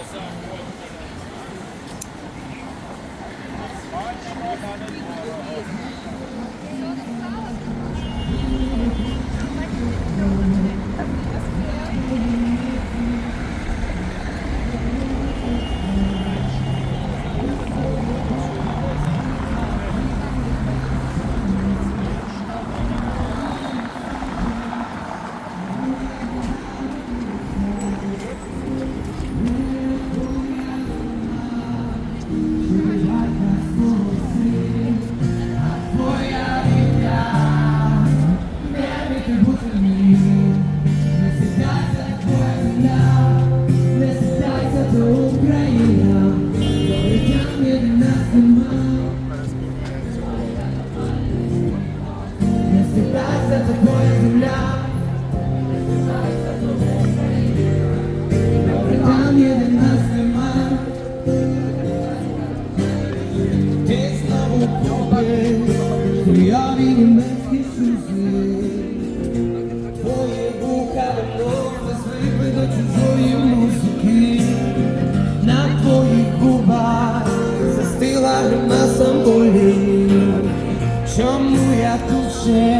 Там єдина Чому я тут ще?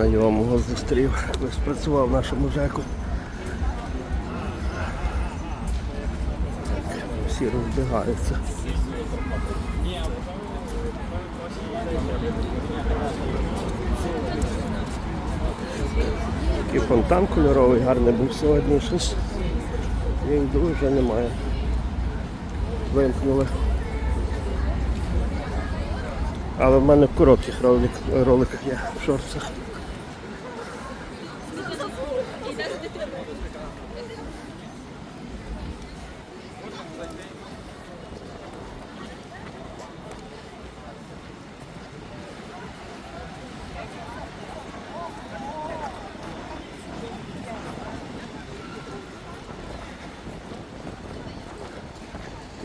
Знайомого зустрів, колись працював в нашому ЖЕКу. Всі розбігаються. Такий фонтан кольоровий, гарний був сьогодні щось. Він дуже немає. Вимкнули. Але в мене в коротких ролик, роликах є в шорцах.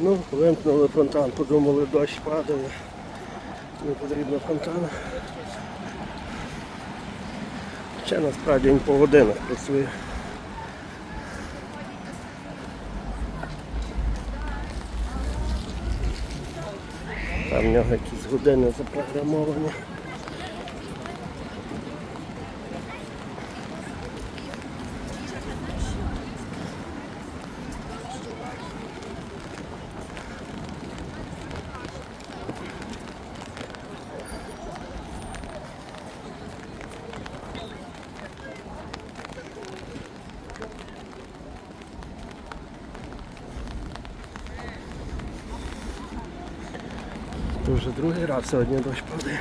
Ну, вимкнули фонтан, подумали, дощ падає. Не потрібно фонтана. Ще насправді він по годинах працює. Там в нього якісь години запрограмовані. Це вже другий раз сьогодні дощ падає.